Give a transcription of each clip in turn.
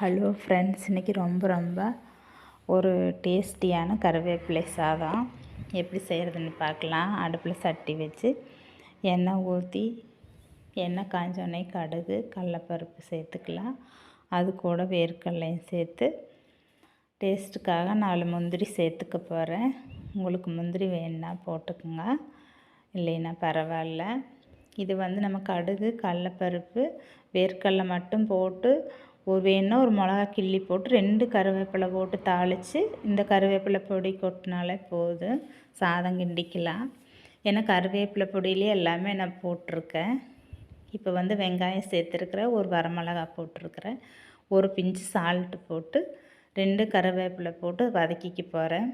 Hello friends இன்றைக்கி ரொம்ப ரொம்ப ஒரு டேஸ்டியான கருவேப்பிலை சாதம். எப்படி செய்கிறதுன்னு பார்க்கலாம். அடுப்பில் சட்டி வச்சு எண்ணெய் ஊற்றி எண்ணெய் காஞ்சோடனே கடுகு கடலப்பருப்பு சேர்த்துக்கலாம். அது கூட வேர்க்கடலையும் சேர்த்து டேஸ்ட்டுக்காக நாலு முந்திரி சேர்த்துக்க போகிறேன் உங்களுக்கு முந்திரி வேணுன்னா போட்டுக்கோங்க. இல்லைன்னா பரவாயில்ல. இது வந்து நம்ம கடுகு கடலப்பருப்பு வேர்க்கடலை மட்டும் போட்டு ஒரு வேணுன்னா ஒரு மிளகா கிள்ளி போட்டு ரெண்டு கருவேப்பிலை போட்டு தாளித்து இந்த கருவேப்பிலை பொடி கொட்டினாலே போதும். சாதம் கிண்டிக்கலாம். ஏன்னா கருவேப்பிலை பொடியிலே எல்லாமே நான் போட்டிருக்கேன். இப்போ வந்து வெங்காயம் சேர்த்துருக்குறேன் ஒரு வரமிளகா போட்டிருக்கிறேன் ஒரு பிஞ்சு சால்ட்டு போட்டு ரெண்டு கருவேப்பிலை போட்டு வதக்கிக்க போகிறேன்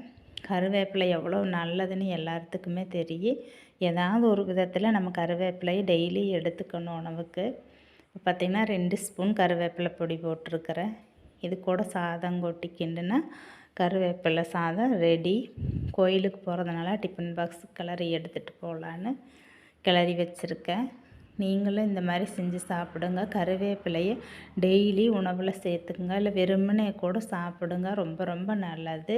கருவேப்பிலை எவ்வளோ நல்லதுன்னு எல்லாத்துக்குமே தெரியும். ஏதாவது ஒரு விதத்தில் நம்ம கருவேப்பிலையை டெய்லி எடுத்துக்கணும் உணவுக்கு. பார்த்திங்கன்னா ரெண்டு ஸ்பூன் கருவேப்பிலை பொடி போட்டிருக்கிறேன். இது கூட சாதம் கொட்டி கிண்டுனா கருவேப்பிலை சாதம் ரெடி கோயிலுக்கு போகிறதுனால டிஃபன் பாக்ஸ் கிளறி எடுத்துகிட்டு போகலான்னு கிளறி வச்சுருக்கேன். நீங்களும் இந்த மாதிரி செஞ்சு சாப்பிடுங்க. கருவேப்பிலையை டெய்லி உணவில் சேர்த்துக்குங்க. இல்லை வெறுமனே கூட சாப்பிடுங்க. ரொம்ப ரொம்ப நல்லது.